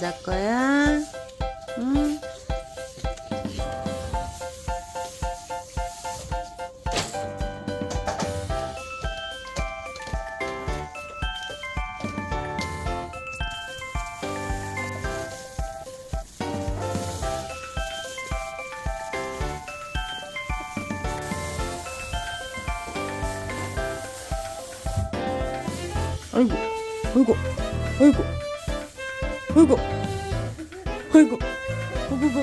잘 거야? 응? 아이고, 아이고, 아이고, 아이고, 아이고, 아이고,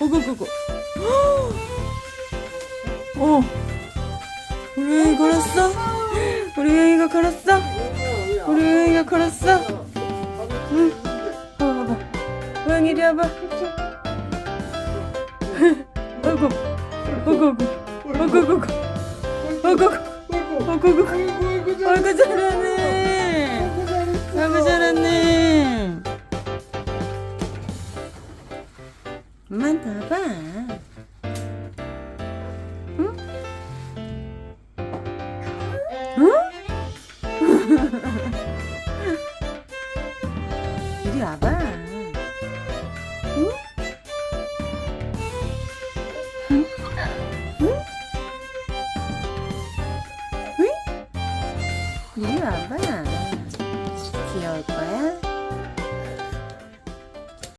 아이고, 어, 우리 여행이 걸었어? 우리 여행이가 걸었어? 우리 여행이가 걸었어? 응, 봐봐, 봐봐, 여행이 이리 와봐. 아이고, 아이고, 아이고, 아이고, 아이고, 아이고, 아이고, 아이고, 아이고, 잘하네. 엄만 더 봐. 응? 응? 이리 와봐. 응? 응? 응? 이리 와봐. 귀여울 거야.